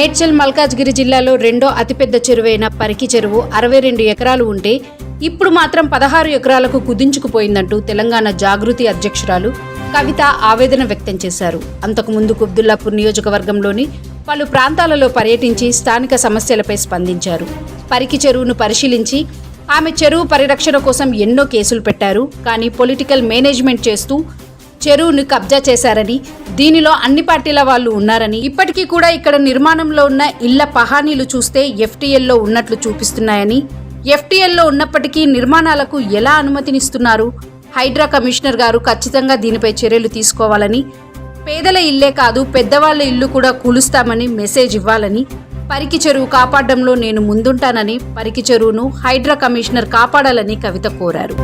మేడ్చల్ మల్కాజ్గిరి జిల్లాలో రెండో అతిపెద్ద చెరువైన పరికి చెరువు అరవై రెండు ఎకరాలు ఉంటే ఇప్పుడు మాత్రం పదహారు ఎకరాలకు కుదించుకుపోయిందంటూ తెలంగాణ జాగృతి అధ్యక్షురాలు కవిత ఆవేదన వ్యక్తం చేశారు. అంతకుముందు కుబ్దుల్లాపూర్ నియోజకవర్గంలోని పలు ప్రాంతాలలో పర్యటించి స్థానిక సమస్యలపై స్పందించారు. పరికి చెరువును పరిశీలించి ఆమె చెరువు పరిరక్షణ కోసం ఎన్నో కేసులు పెట్టారు. కానీ పొలిటికల్ మేనేజ్మెంట్ చేస్తూ చెరువును కబ్జా చేశారని దీనిలో అన్ని పార్టీల వాళ్ళు ఉన్నారని ఇప్పటికీ కూడా ఇక్కడ నిర్మాణంలో ఉన్న ఇళ్ళ పహానీలు చూస్తే ఎఫ్టీఎల్లో ఉన్నట్లు చూపిస్తున్నాయని ఎఫ్టీఎల్లో ఉన్నప్పటికీ నిర్మాణాలకు ఎలా అనుమతినిస్తున్నారు? హైడ్రా కమిషనర్ గారు ఖచ్చితంగా దీనిపై చర్యలు తీసుకోవాలని పేదల ఇల్లే కాదు పెద్దవాళ్ళ ఇల్లు కూడా కూలుస్తామని మెసేజ్ ఇవ్వాలని పరికి చెరువు కాపాడడంలో నేను ముందుంటానని పరికి చెరువును హైడ్రా కమిషనర్ కాపాడాలని కవిత కోరారు.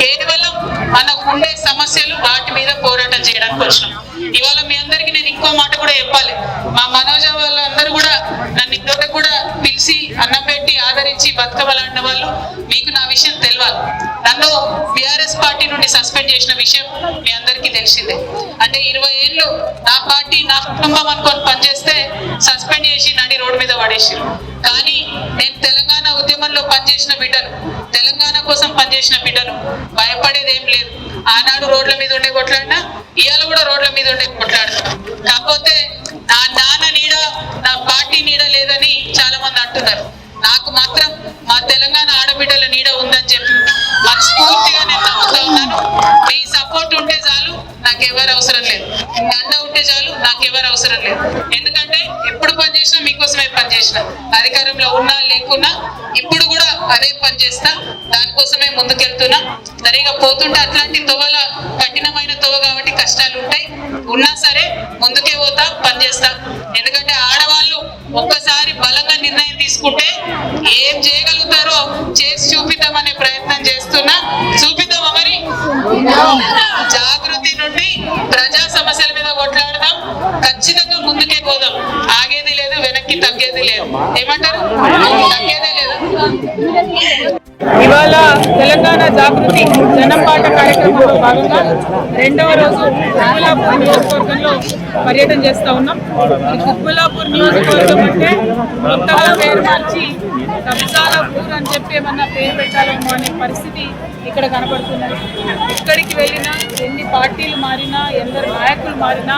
కేవలం మనకు ఉండే సమస్యలు వాటి మీద పోరాటం చేయడానికి వచ్చినాం. ఇవాళ మీ అందరికి నేను ఇంకో మాట కూడా చెప్పాలి. మా మనోజ వాళ్ళందరూ కూడా నన్ను ఇద్దరు కూడా పిలిచి అన్నం పెట్టి ఆదరించి బతుకమలాడిన వాళ్ళు మీకు నా విషయం తెలియాలి నన్ను బీఆర్ఎస్ పార్టీ నుండి సస్పెండ్ చేసిన విషయం మీ అందరికీ తెలిసిందే. అంటే ఇరవై ఏళ్ళు నా పార్టీ నా కుటుంబం అనుకొని పనిచేస్తే సస్పెండ్ చేసి నడి రోడ్డు మీద పడేసారు కానీ నేను తెలంగాణ ఉద్యమంలో పనిచేసిన బిడ్డను తెలంగాణ కోసం పనిచేసిన బిడ్డను భయపడేది ఏం లేదు. ఆనాడు రోడ్ల మీద ఉండే కొట్లాడినా ఇవాళ కూడా రోడ్ల మీద ఉండే కొట్లాడుతున్నా కాకపోతే నా నాన్న నీడ నా పార్టీ నీడ లేదని చాలా మంది అంటున్నారు. నాకు మాత్రం మా తెలంగాణ ఆడబిడ్డల నీడ ఉందని చెప్పి మనస్ఫూర్తిగా నేను నమ్ముతా ఉన్నాను. మీ సపోర్ట్ ఉంటే చాలు నాకు ఎవరు అవసరం లేదు. మీ అండ ఉంటే చాలు నాకు ఎవరు అవసరం లేదు. ఎందుకంటే ఎప్పుడు పనిచేసినా మీకోసమే పనిచేసిన అధికారంలో ఉన్నా లేకున్నా ఇప్పుడు కూడా అదే పని చేస్తా. దానికోసమే ముందుకెళ్తున్నా. సరిగా పోతుంటే అట్లాంటి తొవల కఠినమైన తొవ కాబట్టి కష్టాలు ఉంటాయి ఉన్నా సరే ముందుకే పోతా పని చేస్తా. ఎందుకంటే ఆడవాళ్ళు ఒక్కసారి బలంగా నిర్ణయం తీసుకుంటే ఏం చేయగలుగుతారో చేసి చూపిద్దామనే ప్రయత్నం చేస్తున్నా. జాగృతి నుండి ప్రజా సమస్యల మీద కొట్లాడదాం. ఖచ్చితంగా ముందుకే పోదాం. ఆగేది లేదు వెనక్కి తగ్గేది లేదు. ఏమంటారు? తగ్గేదే లేదు. ఇవాళ తెలంగాణ జాగృతి జనంపాట కార్యక్రమంలో భాగంగా రెండవ రోజు కుబ్బులాపూర్ నియోజకవర్గంలో పర్యటన చేస్తా ఉన్నాం. ఈ నియోజకవర్గం అంటే కొత్తగా పేరు మార్చి కబ్జాల ఊరు అని చెప్పి ఏమన్నా పేరు పెట్టాలేమో అనే పరిస్థితి ఇక్కడ కనపడుతున్నది. ఎక్కడికి వెళ్ళినా ఎన్ని పార్టీలు మారినా ఎందరు నాయకులు మారినా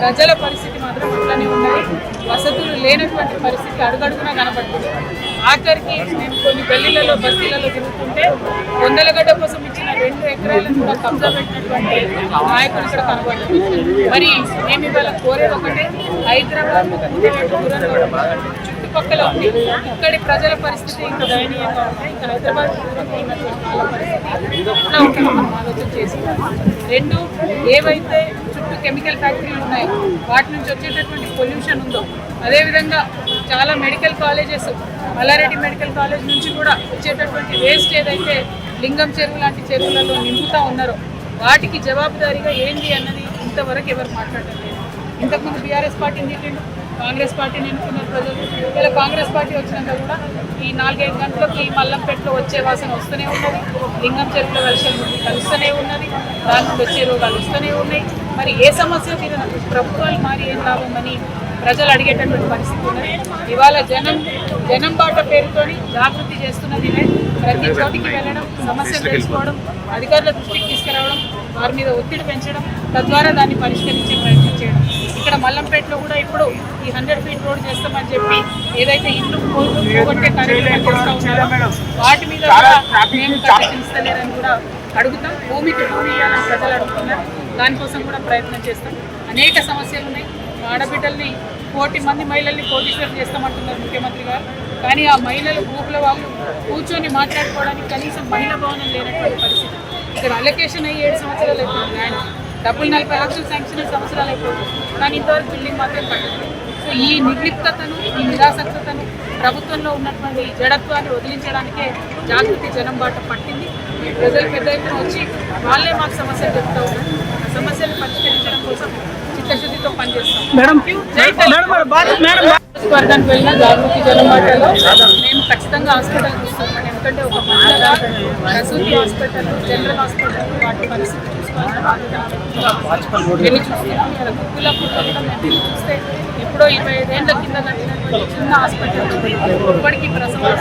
ప్రజల పరిస్థితి మాత్రం అట్లనే ఉన్నది. వసతులు లేనటువంటి పరిస్థితి అడుగడుగునా కనబడుతుంది ఆఖరికి నేను కొన్ని పెళ్ళిళ్ళలో బస్తీలలో తిరుగుతుంటే వందలగడ్డ కోసం ఇచ్చిన రెండు ఎకరాలను కూడా కబ్జా పెట్టినటువంటి నాయకులు ఇక్కడ కనబడుతుంది మరి మేము ఇవాళ కోరేది ఒకటే హైదరాబాద్ చుట్టుపక్కల ఉంది. ఇక్కడి ప్రజల పరిస్థితి ఇంకా దయనీయంగా ఉంది. ఇంకా హైదరాబాద్ దూరంలో ఆలోచన చేసి రెండు ఏవైతే చుట్టూ కెమికల్ ఫ్యాక్టరీలు ఉన్నాయో వాటి నుంచి వచ్చేటటువంటి పొల్యూషన్ ఉందో అదేవిధంగా చాలా medical colleges Malla Reddy medical college నుంచి కూడా వచ్చేటటువంటి వేస్ట్ ఏదైతే లింగం చెరువు లాంటి చెరువులలో నింపుతూ ఉన్నారో వాటికి జవాబుదారీగా ఏంది అన్నది ఇంతవరకు ఎవరు మాట్లాడలేదు ఇంతకుముందు బీఆర్ఎస్ పార్టీ తిట్టిండు కాంగ్రెస్ పార్టీని ఎన్నుకున్నారు ప్రజలు ఇలా కాంగ్రెస్ పార్టీ వచ్చినాక కూడా ఈ నాలుగైదు గంటలకి మల్లంపేటలో వచ్చే వాసన వస్తూనే ఉన్నది. లింగం చెరువుల వర్షం నుండి కలుస్తూనే ఉన్నది. దాని నుండి వచ్చే రోగాలు వస్తూనే ఉన్నాయి. మరి ఏ సమస్య తీరు ప్రభుత్వాలు మారి ఏం లాభం ప్రజలు అడిగేటటువంటి పరిస్థితి ఉన్నది. ఇవాళ జనం జనం బాట పేరుతోని జాగృతి చేస్తున్నది ప్రతి చోటికి వెళ్ళడం సమస్యలు తెలుసుకోవడం అధికారుల దృష్టికి తీసుకురావడం వారి మీద ఒత్తిడి పెంచడం తద్వారా దాన్ని పరిష్కరించే ప్రయత్నం చేయడం. మల్లంపేటలో కూడా ఇప్పుడు ఈ హండ్రెడ్ ఫీట్ రోడ్ చేస్తామని చెప్పి ఏదైతే ఇల్లు పోగొట్టే కార్యక్రమం చేస్తా ఉన్నారో వాటి మీద కూడా మేము ఇస్తలేరని కూడా అడుగుతాం. భూమికి భూమి ఇవ్వాలని ప్రజలు అడుగుతున్నారు. దానికోసం కూడా ప్రయత్నం చేస్తాం. అనేక సమస్యలు ఉన్నాయి. ఆడబిడ్డల్ని కోటి మంది మహిళల్ని కోటీశ్వరం చేస్తామంటున్నారు ముఖ్యమంత్రి గారు. కానీ ఆ మహిళలు గ్రూపుల వాళ్ళు కూర్చొని మాట్లాడుకోవడానికి కనీసం మహిళా భవనం లేనటువంటి పరిస్థితి. ఇక్కడ అలొకేషన్ అయ్యి ఏడు సంవత్సరాలు అయిపోయింది ల్యాండ్. డబ్బులు నలభై లక్షలు శాంక్షన్ సంవత్సరాలు అయిపోతుంది కానీ ఇంతవరకు బిల్డింగ్ మాత్రం పట్టలేదు సో ఈ నిర్లిప్తతను ఈ నిరాసక్తతను ప్రభుత్వంలో ఉన్నటువంటి జడత్వాన్ని వదిలించడానికే జాగృతి జనం బాట పట్టింది. ప్రజలు పెద్ద ఎత్తున వచ్చి వాళ్ళే మాకు సమస్యలు చెప్తా ఉన్నారు. ఆ సమస్యలు పరిష్కరించడం కోసం చిత్తశుద్ధితో పనిచేస్తాం. నియోజకవర్గానికి వెళ్ళిన జాగృతి జనమాటలో మేము ఖచ్చితంగా హాస్పిటల్ చూస్తాం. ఎందుకంటే ఒక మహిళగా ప్రసూతి హాస్పిటల్ జనరల్ హాస్పిటల్ వాటి పరిస్థితి చూసుకోవాల్సిన బాధ్యత వెళ్ళి చూస్తున్నాం మేము వెళ్ళి చూస్తే ఎప్పుడో ఇరవై ఐదేళ్ళ కింద కట్టినటువంటి చిన్న హాస్పిటల్ ఉంది ఇప్పటికీ ప్రసవ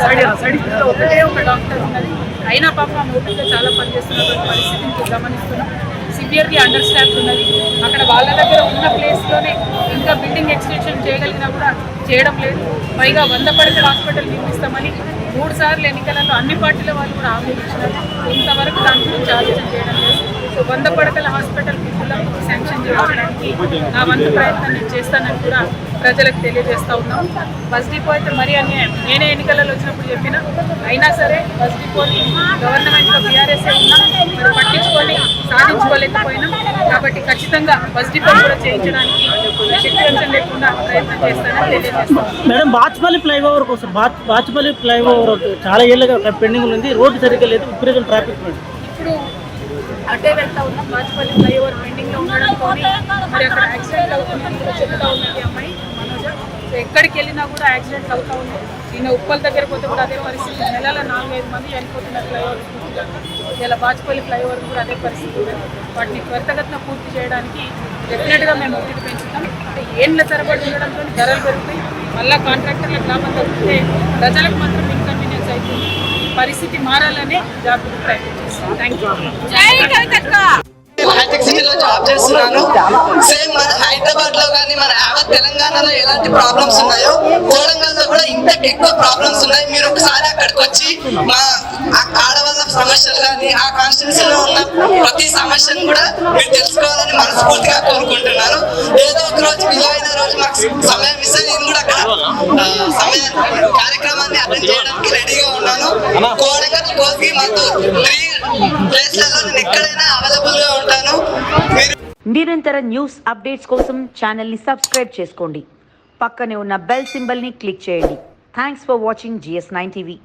ఒకటే ఒక డాక్టర్ ఉన్నది అయినా పాపం ఆ ఓపిక చాలా పనిచేస్తున్నటువంటి పరిస్థితిని గమనిస్తున్నాం సివియర్లీ అండర్ స్టాఫ్ ఉన్నది అక్కడ వాళ్ళ దగ్గర ఉన్న ప్లేస్లోనే ఇంకా బిల్డింగ్ ఎక్స్టెన్షన్ చేయగలిగినా కూడా చేయడం లేదు పైగా వంద పడకల హాస్పిటల్ నిర్మిస్తామని మూడు సార్లు ఎన్నికలలో అన్ని పార్టీల వాళ్ళు కూడా ఆమోదించినారు ఇంతవరకు దాని గురించి ఆలోచన చేయడం లేదు వంద పడకల హాస్పిటల్ పిల్లలకు శాంక్షన్ చేయడానికి నా వంతు ప్రయత్నం నేను చేస్తానని కూడా ప్రజలకు తెలియజేస్తా ఉన్నాం. బస్ డిపో అయితే మరీ అన్యాయం నేనే ఎన్నికలలో వచ్చినప్పుడు చెప్పిన అయినా సరే బస్ డిపోని గవర్నమెంట్లో బీఆర్ఎస్ ఉన్నా మరి పట్టించుకొని సాధించుకోలేకపోయినాం. కాబట్టి ఖచ్చితంగా బస్ డిపో కూడా చేయించడానికి లేకుండా ప్రయత్నం చేస్తానని తెలియజేస్తాను మేడం బాచ్పల్లి ఫ్లైఓవర్ కోసం బాచ్ బాచ్పల్లి ఫ్లైఓవర్ చాలా ఏళ్ళుగా పెండింగ్ ఉంది. రోడ్డు సరిగ్గా లేదు విపరీతం ట్రాఫిక్ అటే వెళ్తా ఉన్నాం. బాజ్పల్లి ఫ్లైఓవర్ పెండింగ్లో ఉండడంతో మరి అక్కడ యాక్సిడెంట్ అవుతుందని కూడా చెప్తా ఉన్నది అమ్మాయి మనోజ. సో ఎక్కడికి వెళ్ళినా కూడా యాక్సిడెంట్ అవుతా ఉంది. నిన్న ఉప్పల్ దగ్గర పోతే కూడా అదే పరిస్థితి. నెలల నాలుగైదు మంది చనిపోతున్నారు ఫ్లైఓవర్ ఇలా బాజ్పల్లి ఫ్లైఓవర్ కూడా అదే పరిస్థితి ఉంది. వాటిని త్వరితగతిన పూర్తి చేయడానికి డెఫినెట్గా మేము ఒత్తిడి పెంచుతాం. అంటే ఏండ్ల తరబడి ఉండడంతో ధరలు పెరుగుతాయి. మళ్ళీ కాంట్రాక్టర్లకు లాభం తగ్గితే ప్రజలకు మాత్రం ఇన్కన్వీనియన్స్ అవుతుంది. ఈ పరిస్థితి మారాలనే జాగ్రత్త ప్రయత్నించారు జాబ్ చేస్తున్నాను. సేమ్ మన హైదరాబాద్లో కానీ మన యావత్ తెలంగాణలో ఎలాంటి ప్రాబ్లమ్స్ ఉన్నాయో కోడంగల్లో కూడా ఇంత ఎక్కువ ప్రాబ్లమ్స్ ఉన్నాయి. మీరు ఒకసారి అక్కడికి వచ్చి మా ఆడవాళ్ళ సమస్యలు కానీ ఆ కాన్స్టిట్యూన్సీలో ఉన్న ప్రతి సమస్యను కూడా మీరు తెలుసుకోవాలని మనస్ఫూర్తిగా కోరుకుంటున్నాను. ఏదో ఒక రోజు విలువైన రోజు మాకు సమయం ఇస్తే నేను కూడా కార్యక్రమాన్ని అటెండ్ చేయడానికి రెడీగా ఉన్నాను. కోడంగల్ కోసి మాకు త్రీ ప్లేస్లలో నేను ఎక్కడైనా అవైలబుల్గా ఉంటాను. మీరు నిరంతర న్యూస్ అప్డేట్స్ కోసం ఛానల్ని సబ్స్క్రైబ్ చేసుకోండి. పక్కనే ఉన్న బెల్ సింబల్ని క్లిక్ చేయండి. Thanks for watching GS nine TV